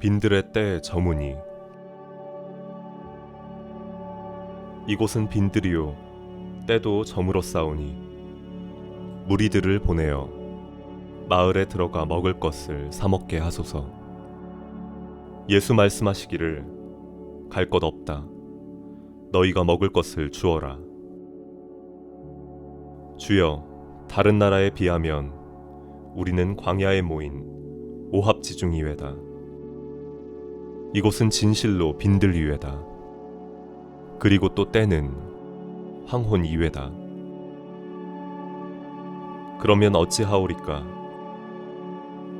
빈들의 때 저무니 이곳은 빈들이요. 때도 저물어 싸우니 무리들을 보내어 마을에 들어가 먹을 것을 사 먹게 하소서. 예수 말씀하시기를 갈 것 없다. 너희가 먹을 것을 주어라. 주여 다른 나라에 비하면 우리는 광야에 모인 오합지중이외다 이곳은 진실로 빈들 이외다. 그리고 또 때는 황혼 이외다. 그러면 어찌하오리까?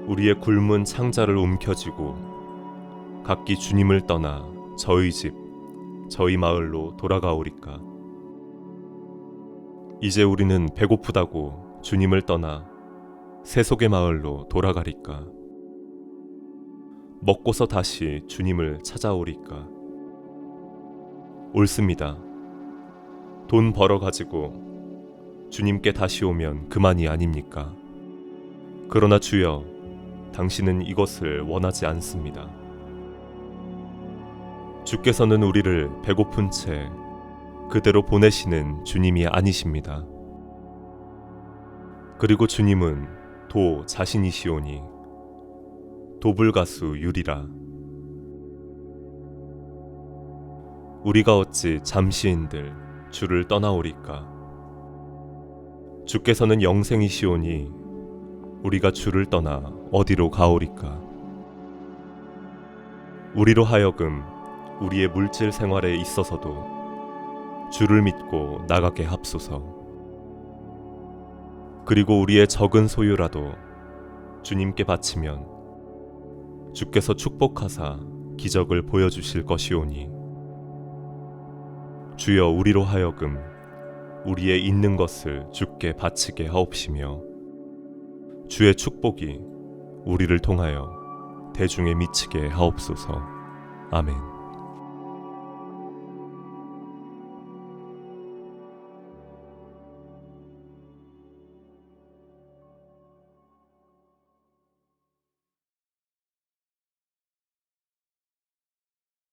우리의 굶은 창자를 움켜쥐고 각기 주님을 떠나 저희 집, 저희 마을로 돌아가오리까? 이제 우리는 배고프다고 주님을 떠나 세속의 마을로 돌아가리까? 먹고서 다시 주님을 찾아오리까? 옳습니다. 돈 벌어 가지고 주님께 다시 오면 그만이 아닙니까? 그러나 주여, 당신은 이것을 원하지 않습니다. 주께서는 우리를 배고픈 채 그대로 보내시는 주님이 아니십니다. 그리고 주님은 도 자신이시오니 도불가수 유리라. 우리가 어찌 잠시인들 주를 떠나오리까? 주께서는 영생이시오니 우리가 주를 떠나 어디로 가오리까? 우리로 하여금 우리의 물질 생활에 있어서도 주를 믿고 나가게 합소서. 그리고 우리의 적은 소유라도 주님께 바치면 주께서 축복하사 기적을 보여주실 것이오니 주여 우리로 하여금 우리의 있는 것을 주께 바치게 하옵시며 주의 축복이 우리를 통하여 대중에 미치게 하옵소서 아멘.